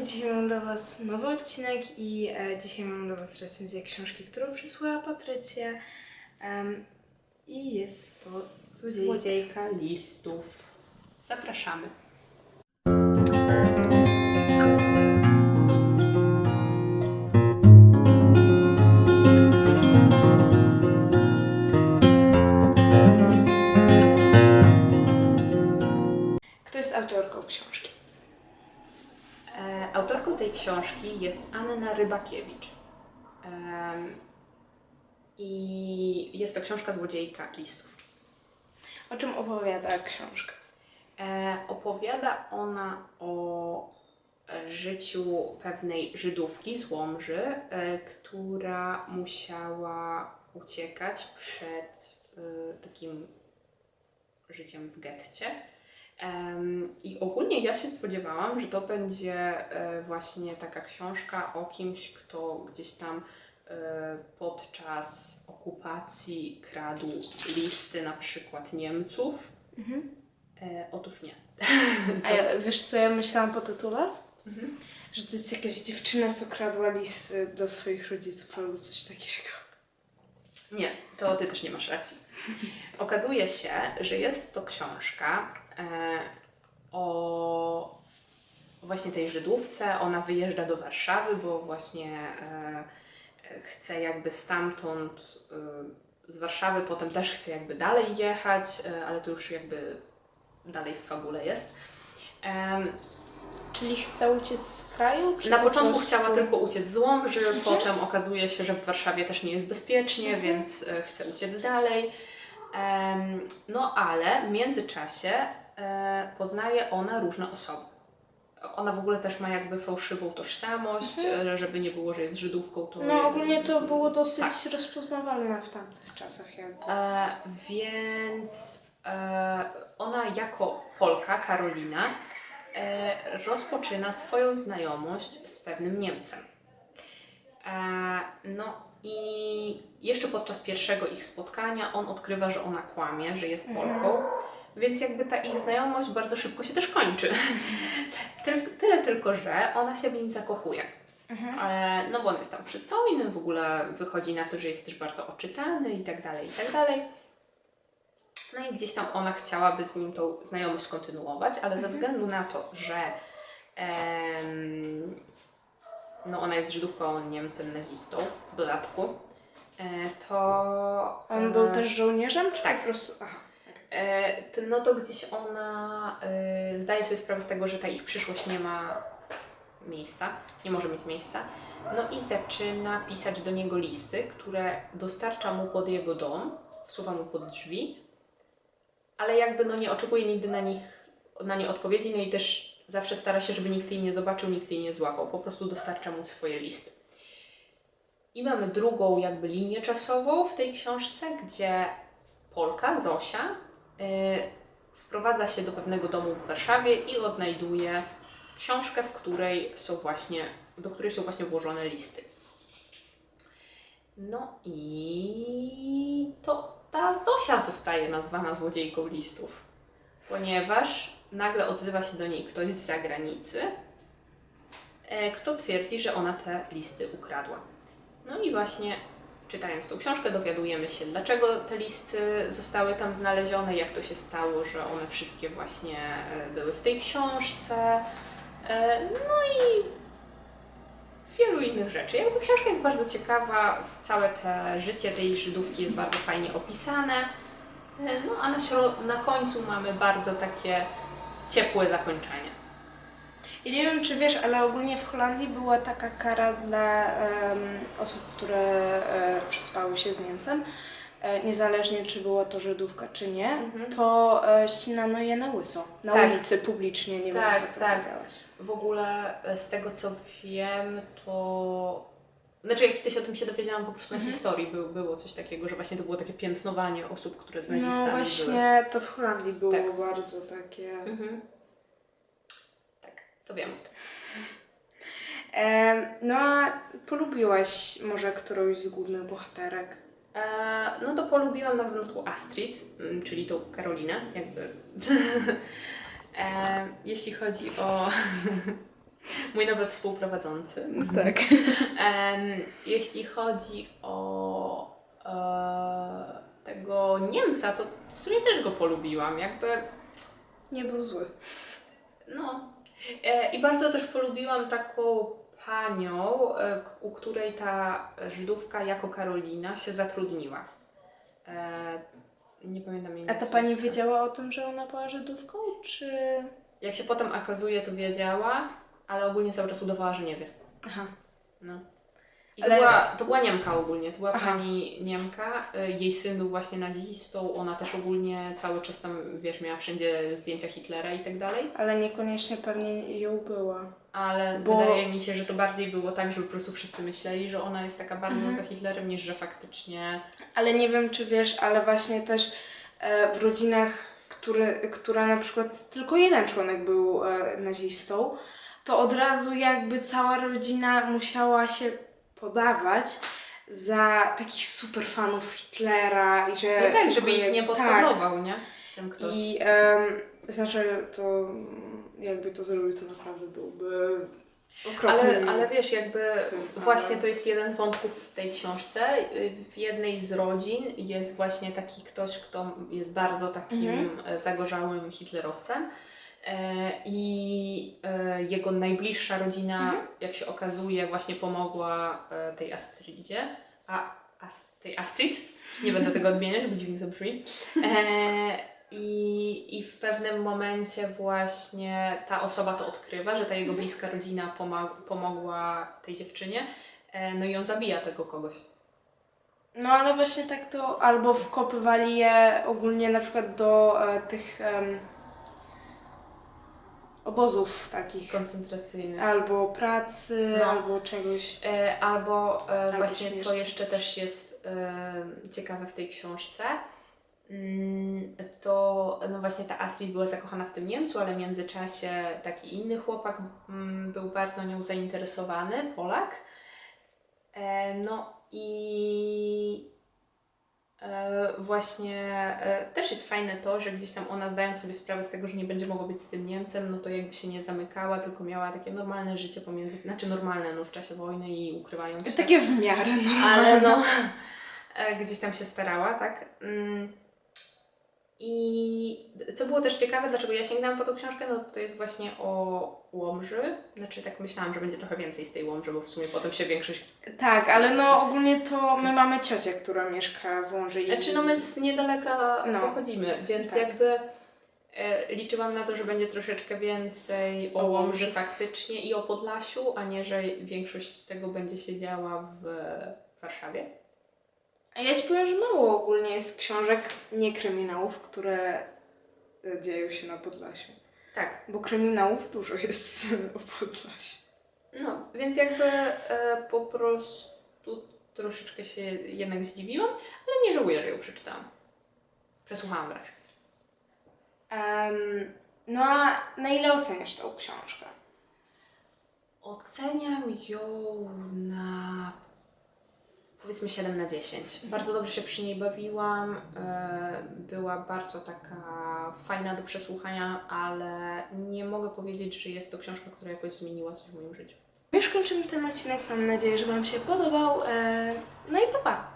kochani, dzisiaj mam dla Was nowy odcinek i e, dzisiaj mam dla Was recenzję książki, którą przysłała Patrycja. Em, I jest to Złodziej. Złodziejka listów. Zapraszamy. Książki jest Anna Rybakiewicz. I jest to książka Złodziejka listów. O czym opowiada książka? E, opowiada ona o e, życiu pewnej Żydówki z Łomży, e, która musiała uciekać przed takim życiem w getcie. I ogólnie ja się spodziewałam, że to będzie e, właśnie taka książka o kimś, kto gdzieś tam e, podczas okupacji kradł listy na przykład Niemców. E, otóż nie. A ja, wiesz co ja myślałam po tytule? Że to jest jakaś dziewczyna, co kradła listy do swoich rodziców albo coś takiego. Nie, to ty też nie masz racji. Okazuje się, że jest to książka e, o właśnie tej Żydówce. Ona wyjeżdża do Warszawy, bo właśnie e, chce jakby stamtąd e, z Warszawy, potem też chce jakby dalej jechać, ale to już jakby dalej w fabule jest. Czyli chce uciec z kraju? Czy na po początku prostu- chciała tylko uciec z Łomży, potem okazuje się, że w Warszawie też nie jest bezpiecznie, więc e, chce uciec dalej. Em, no ale w międzyczasie e, poznaje ona różne osoby. Ona w ogóle też ma jakby fałszywą tożsamość, e, żeby nie było, że jest Żydówką. To No ogólnie to było dosyć Tak. rozpoznawalne w tamtych czasach jakby. E, więc e, ona jako Polka, Karolina, rozpoczyna swoją znajomość z pewnym Niemcem. E, no i jeszcze podczas pierwszego ich spotkania on odkrywa, że ona kłamie, że jest Polką, więc jakby ta ich znajomość bardzo szybko się też kończy. Tyl- Tyle tylko, że ona się w nim zakochuje. E, no bo on jest tam przystojny, w ogóle wychodzi na to, że jest też bardzo oczytany i tak dalej, i tak dalej. No i gdzieś tam ona chciałaby z nim tą znajomość kontynuować, ale ze względu na to, że em, no ona jest Żydówką, Niemcem nazistą w dodatku, e, to... On był e, też żołnierzem, czy tak. po prostu... Aha. E, to, no to gdzieś ona e, zdaje sobie sprawę z tego, że ta ich przyszłość nie ma miejsca, nie może mieć miejsca. No i zaczyna pisać do niego listy, które dostarcza mu pod jego dom, wsuwa mu pod drzwi, ale jakby no nie oczekuje nigdy na nich, na nie odpowiedzi, no i też zawsze stara się, żeby nikt jej nie zobaczył, nikt jej nie złapał, po prostu dostarcza mu swoje listy. I mamy drugą jakby linię czasową w tej książce, gdzie Polka, Zosia, y, wprowadza się do pewnego domu w Warszawie i odnajduje książkę, w której są właśnie, do której są właśnie włożone listy. No i Zosia zostaje nazwana złodziejką listów, ponieważ nagle odzywa się do niej ktoś z zagranicy, e, kto twierdzi, że ona te listy ukradła. No i właśnie czytając tą książkę dowiadujemy się, dlaczego te listy zostały tam znalezione, jak to się stało, że one wszystkie właśnie e, były w tej książce. E, No i wielu innych rzeczy. Jakby książka jest bardzo ciekawa, całe te życie tej Żydówki jest bardzo fajnie opisane. E, No a na, na końcu mamy bardzo takie ciepłe zakończenie. I nie wiem, czy wiesz, ale ogólnie w Holandii była taka kara dla osób, które e, przespały się z Niemcem. E, niezależnie, czy była to Żydówka, czy nie, to e, ścinano je na łyso. Na Tak. ulicy publicznie, nie Tak, wiem, to tak. wiedziałaś. W ogóle e, z tego co wiem, to. Znaczy, jak kiedyś o tym się dowiedziałam po prostu na historii, był, było coś takiego, że właśnie to było takie piętnowanie osób, które z nazistami No były. właśnie, to w Holandii było Tak. bardzo takie... Mhm. Tak, to wiem o tym. Em, no a polubiłaś może którąś z głównych bohaterek? E, no to polubiłam na pewno tu Astrid, mm, czyli tą Karolinę, jakby. e, jeśli chodzi o Mój nowy współprowadzący. Tak. Em, jeśli chodzi o e, tego Niemca, to w sumie też go polubiłam. Jakby, Nie był zły. no. E, I bardzo też polubiłam taką panią, e, u której ta Żydówka jako Karolina się zatrudniła. E, nie pamiętam jej A ta pani wiedziała o tym, że ona była Żydówką, czy... Jak się potem okazuje, to wiedziała, ale ogólnie cały czas udawała, że nie wie. Aha. No. I Ale- to, była, to była Niemka ogólnie, to była Aha. pani Niemka, y, jej syn był właśnie nazistą, ona też ogólnie cały czas tam, wiesz, miała wszędzie zdjęcia Hitlera i tak dalej, Ale niekoniecznie pewnie ją była. ale Bo- wydaje mi się, że to bardziej było tak, że po prostu wszyscy myśleli, że ona jest taka bardzo Mhm. za Hitlerem, niż że faktycznie... Ale nie wiem, czy wiesz, ale właśnie też e, w rodzinach, który, która na przykład tylko jeden członek był e, nazistą, to od razu jakby cała rodzina musiała się podawać za takich super fanów Hitlera i że... No tak, żeby ich nie tak. podporował, nie? Ten ktoś. I em, znaczy to jakby to zrobił, to naprawdę byłby. Ale, ale wiesz, jakby właśnie to jest jeden z wątków w tej książce. W jednej z rodzin jest właśnie taki ktoś, kto jest bardzo takim Mhm. zagorzałym hitlerowcem. E, I e, jego najbliższa rodzina, Mhm. jak się okazuje, właśnie pomogła e, tej Astridzie. A, as, tej Astrid? Nie będę tego odmieniać, bo dziwnie to brzmi. E, i, I w pewnym momencie właśnie ta osoba to odkrywa, że ta jego bliska rodzina pomogła tej dziewczynie, e, no i on zabija tego kogoś. No ale właśnie tak to albo wkopywali je ogólnie na przykład do e, tych em, obozów takich. Koncentracyjny. Albo pracy, No. albo czegoś. E, albo e, Albo właśnie co śmierci. jeszcze też jest e, ciekawe w tej książce, mm, to no właśnie ta Astrid była zakochana w tym Niemcu, ale w międzyczasie taki inny chłopak mm, był bardzo nią zainteresowany, Polak. E, no i właśnie e, też jest fajne to, że gdzieś tam ona zdając sobie sprawę z tego, że nie będzie mogła być z tym Niemcem, no to jakby się nie zamykała, tylko miała takie normalne życie pomiędzy, znaczy normalne no w czasie wojny i ukrywając się. Takie w miarę, no. Ale no, e, gdzieś tam się starała, tak? I co było też ciekawe, dlaczego ja sięgnęłam po tą książkę, no to jest właśnie o Łomży. Znaczy tak myślałam, że będzie trochę więcej z tej Łomży, bo w sumie potem się większość... Tak, ale no ogólnie to my mamy ciocię, która mieszka w Łomży. i- Znaczy no my z niedaleka No. pochodzimy, więc Tak. jakby e, liczyłam na to, że będzie troszeczkę więcej o O. Łomży faktycznie i o Podlasiu, a nie, że większość tego będzie się działa w Warszawie. A ja ci powiem, że mało ogólnie jest książek, nie kryminałów, które e, dzieją się na Podlasiu. Tak, Bo kryminałów dużo jest o Podlasiu. No, więc jakby e, po prostu troszeczkę się jednak zdziwiłam, ale nie żałuję, że ją przeczytałam. Przesłuchałam wręcz. Em, no a na ile oceniasz tą książkę? Oceniam ją na powiedzmy 7 na 10. Bardzo dobrze się przy niej bawiłam. e, Była bardzo taka fajna do przesłuchania, ale nie mogę powiedzieć, że jest to książka, która jakoś zmieniła coś w moim życiu. Już kończymy ten odcinek. Mam nadzieję, że Wam się podobał. E, no i pa pa!